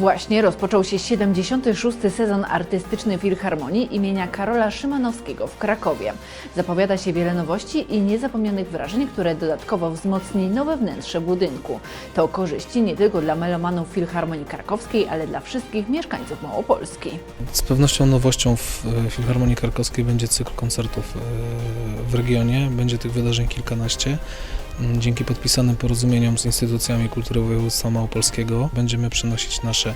Właśnie rozpoczął się 76. sezon artystyczny Filharmonii imienia Karola Szymanowskiego w Krakowie. Zapowiada się wiele nowości i niezapomnianych wrażeń, które dodatkowo wzmocni nowe wnętrze budynku. To korzyści nie tylko dla melomanów Filharmonii Krakowskiej, ale dla wszystkich mieszkańców Małopolski. Z pewnością nowością w e, Filharmonii Krakowskiej będzie cykl koncertów e, w regionie. Będzie tych wydarzeń kilkanaście. Mm, Dzięki podpisanym porozumieniom z instytucjami kultury województwa małopolskiego będziemy przenosić nasze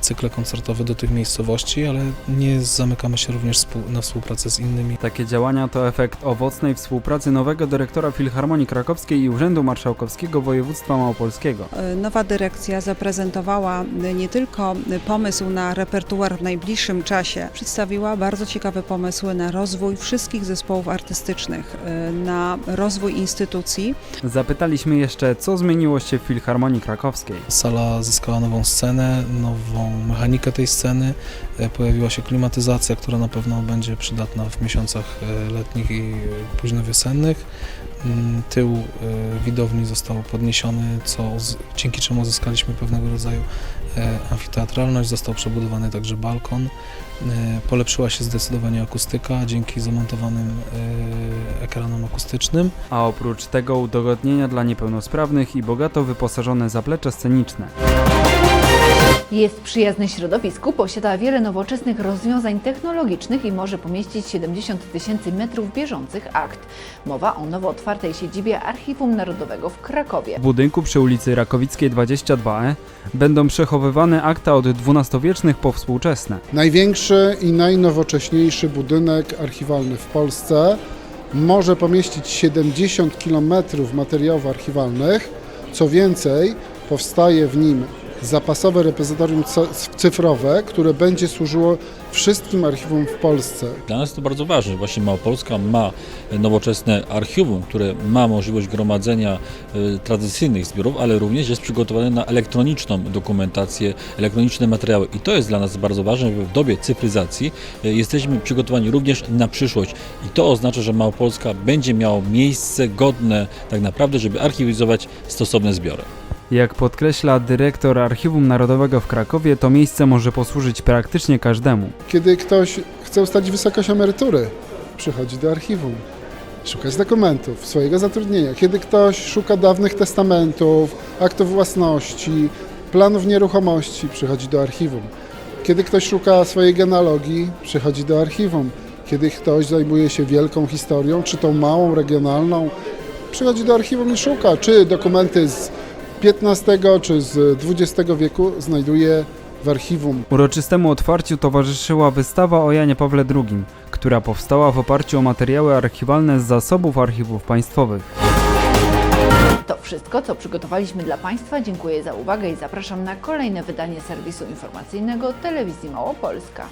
cykle koncertowe do tych miejscowości, ale nie zamykamy się również współ- na współpracę z innymi Takie działania to efekt owocnej współpracy nowego dyrektora Filharmonii Krakowskiej i Urzędu Marszałkowskiego Województwa Małopolskiego. Nowa dyrekcja zaprezentowała nie tylko pomysł na repertuar w najbliższym czasie, przedstawiła bardzo ciekawe pomysły na rozwój wszystkich zespołów artystycznych, na rozwój instytucji. Zapytaliśmy jeszcze, co zmieniło się w Filharmonii Krakowskiej. Sala zyskała nową scenę, nową mechanikę tej sceny. E, Pojawiła się klimatyzacja, która na pewno będzie przydatna w miesiącach e, letnich i e, późno wiosennych. Mm, Tył e, widowni został podniesiony, co dzięki czemu uzyskaliśmy pewnego rodzaju amfiteatralność. Został przebudowany także balkon. Polepszyła się zdecydowanie akustyka dzięki zamontowanym ekranom akustycznym. A oprócz tego udogodnienia dla niepełnosprawnych i bogato wyposażone zaplecze sceniczne. Jest przyjazny środowisku, posiada wiele nowoczesnych rozwiązań technologicznych i może pomieścić 70 tysięcy metrów bieżących akt. Mowa o nowo otwartej siedzibie Archiwum Narodowego w Krakowie. W budynku przy ulicy Rakowickiej 22E będą przechowywane akta od XII-wiecznych po współczesne. Największy i najnowocześniejszy budynek archiwalny w Polsce może pomieścić 70 km materiałów archiwalnych. Co więcej, powstaje w nim zapasowe repozytorium cy- cyfrowe, które będzie służyło wszystkim archiwum w Polsce. Dla nas to bardzo ważne. Właśnie Małopolska ma nowoczesne archiwum, które ma możliwość gromadzenia e, tradycyjnych zbiorów, ale również jest przygotowane na elektroniczną dokumentację, elektroniczne materiały. I to jest dla nas bardzo ważne, że w dobie cyfryzacji e, jesteśmy przygotowani również na przyszłość. I to oznacza, że Małopolska będzie miała miejsce godne tak naprawdę, żeby archiwizować stosowne zbiory. Jak podkreśla dyrektor Archiwum Narodowego w Krakowie, to miejsce może posłużyć praktycznie każdemu. Kiedy ktoś chce ustalić wysokość emerytury, przychodzi do archiwum. Szukać dokumentów swojego zatrudnienia. Kiedy ktoś szuka dawnych testamentów, aktów własności, planów nieruchomości, przychodzi do archiwum. Kiedy ktoś szuka swojej genealogii, przychodzi do archiwum. Kiedy ktoś zajmuje się wielką historią, czy tą małą, regionalną, przychodzi do archiwum i szuka, czy dokumenty z XV czy z XX wieku znajduje w archiwum. Uroczystemu otwarciu towarzyszyła wystawa o Janie Pawle II, która powstała w oparciu o materiały archiwalne z zasobów archiwów państwowych. To wszystko, co przygotowaliśmy dla Państwa. Dziękuję za uwagę i zapraszam na kolejne wydanie serwisu informacyjnego Telewizji Małopolska.